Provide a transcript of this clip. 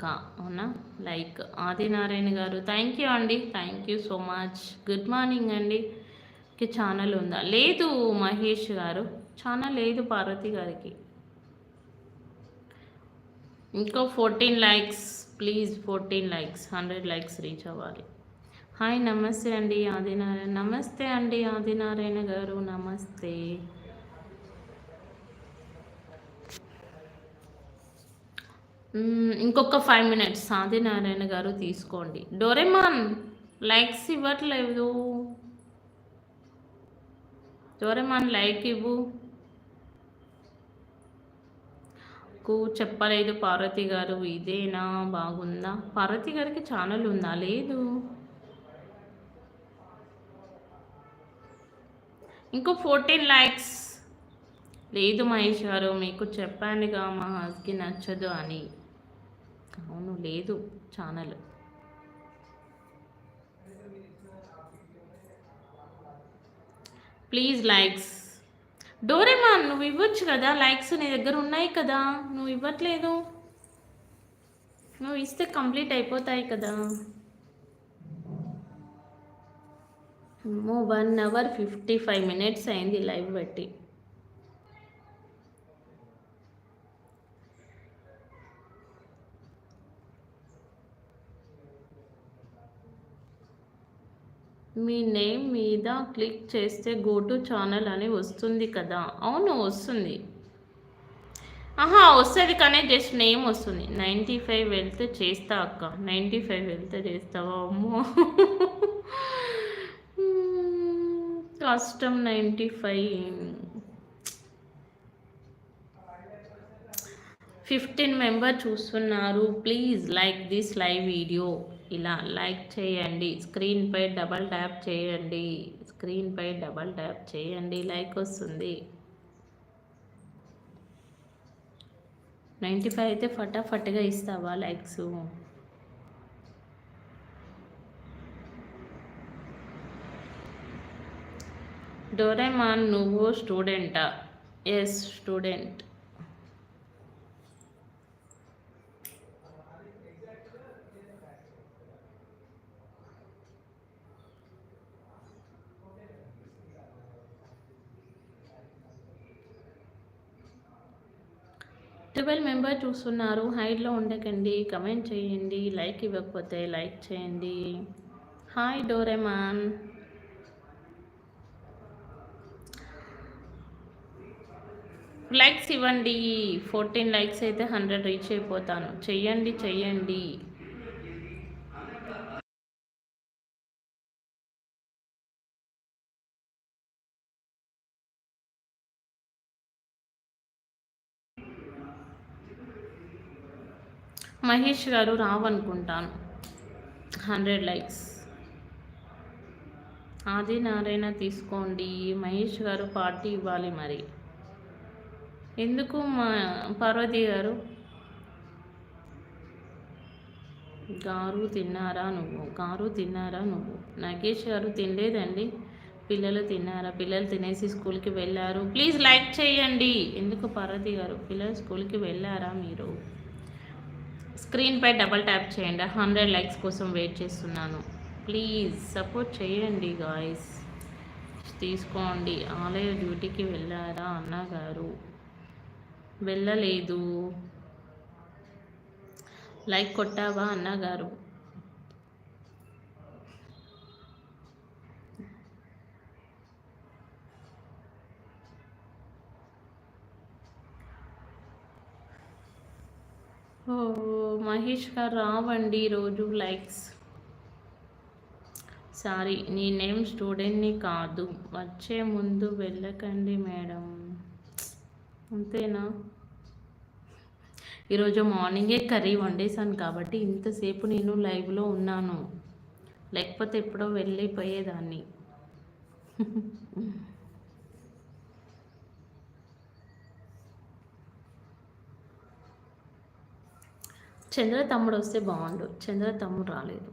అక్క అవునా? లైక్ ఆదినారాయణ గారు. థ్యాంక్ యూ అండి. Thank you so much good morning అండి. ఛానల్ ఉందా? లేదు మహేష్ గారు. ఛానల్ లేదు పార్వతి గారికి. ఇంకో fourteen likes please fourteen likes hundred likes reach అవ్వాలి. హాయ్ నమస్తే అండి ఆదినారాయణ. నమస్తే అండి ఆదినారాయణ గారు. నమస్తే. ఇంకొక ఫైవ్ మినిట్స్ ఆదినారాయణ గారు తీసుకోండి. డోరెమాన్ లైక్స్ ఇవ్వట్లేదు. డోరెమాన్ లైక్ ఇవ్వు. కు చెప్పలేదు పార్వతి గారు ఇదేనా? బాగుందా? పార్వతి గారికి ఛానల్ ఉందా? లేదు. ఇంకో ఫోర్టీన్ లైక్స్ లేదు మహేష్ గారు మీకు చెప్పానుగా మా హస్కి నచ్చదు అని. అవును లేదు ఛానల్. Please likes. డోరేమాన్ నువ్వు ఇవ్వచ్చు కదా? లైక్స్ నీ దగ్గర ఉన్నాయి కదా? నువ్వు ఇవ్వట్లేదు. నువ్వు ఇస్తే కంప్లీట్ అయిపోతాయి కదా. One hour fifty five minutes అయింది లైవ్ బట్టి మీ నేమ్ మీద క్లిక్ చేస్తే గో టు ఛానల్ అని వస్తుంది కదా. అవును వస్తుంది. ఆహా వస్తుంది కానీ జస్ట్ నేమ్ వస్తుంది. నైంటీ ఫైవ్ వెళ్తే చేస్తా అక్క. నైంటీ ఫైవ్ వెళ్తే చేస్తావా అమ్మో. కష్టం నైంటీ ఫైవ్. ఫిఫ్టీన్ మెంబర్ చూస్తున్నారు. Please like this live video ఇలా లైక్ చేయండి. స్క్రీన్పై డబల్ ట్యాప్ చేయండి. స్క్రీన్పై డబల్ ట్యాప్ చేయండి. లైక్ వస్తుంది. నైంటీ ఫైవ్ అయితే ఫటాఫట్గా ఇస్తావా లైక్స్ డోరేమాన్ నువ్వు స్టూడెంటా ఎస్ స్టూడెంట్ ట్వెల్వ్ మెంబర్ చూస్తున్నారు. హైడ్లో ఉండకండి కమెంట్ చేయండి లైక్ ఇవ్వకపోతే లైక్ చేయండి. Hi Doraemon. లైక్స్ ఇవ్వండి. ఫోర్టీన్ లైక్స్ అయితే హండ్రెడ్ రీచ్ అయిపోతాను. చెయ్యండి చెయ్యండి. మహేష్ గారు రావనుకుంటాను. Hundred likes. ఆది నారాయణ తీసుకోండి మహేష్ గారు పార్టీ ఇవ్వాలి మరి. ఎందుకు మా పార్వతి గారు? గారు తిన్నారా నువ్వు? గారు తిన్నారా నువ్వు? నాగేష్ గారు తినలేదండి. పిల్లలు తిన్నారా? పిల్లలు తినేసి స్కూల్కి వెళ్ళారు. ప్లీజ్ లైక్ చేయండి. ఎందుకు పార్వతి గారు? పిల్లలు స్కూల్కి వెళ్ళారా మీరు? స్క్రీన్పై డబల్ ట్యాప్ చేయండి. హండ్రెడ్ లైక్స్ కోసం వెయిట్ చేస్తున్నాను. ప్లీజ్ సపోర్ట్ చేయండి గాయస్. తీసుకోండి. ఆలయ డ్యూటీకి వెళ్ళారా అన్నగారు? వెళ్ళలేదు. లైక్ కొట్టావా అన్నగారు? మహేష్ గారు రావండి రోజు లైక్స్ సారీ నీ నేమ్ స్టూడెంట్ని కాదు. వచ్చే ముందు వెళ్ళకండి మేడం. అంతేనా? ఈరోజు మార్నింగే కర్రీ వండేసాను కాబట్టి ఇంతసేపు నేను లైవ్లో ఉన్నాను. లేకపోతే ఎప్పుడో వెళ్ళిపోయేదాన్ని. చంద్ర తమ్ముడు వస్తే బాగుండు. చంద్ర తమ్ముడు రాలేదు.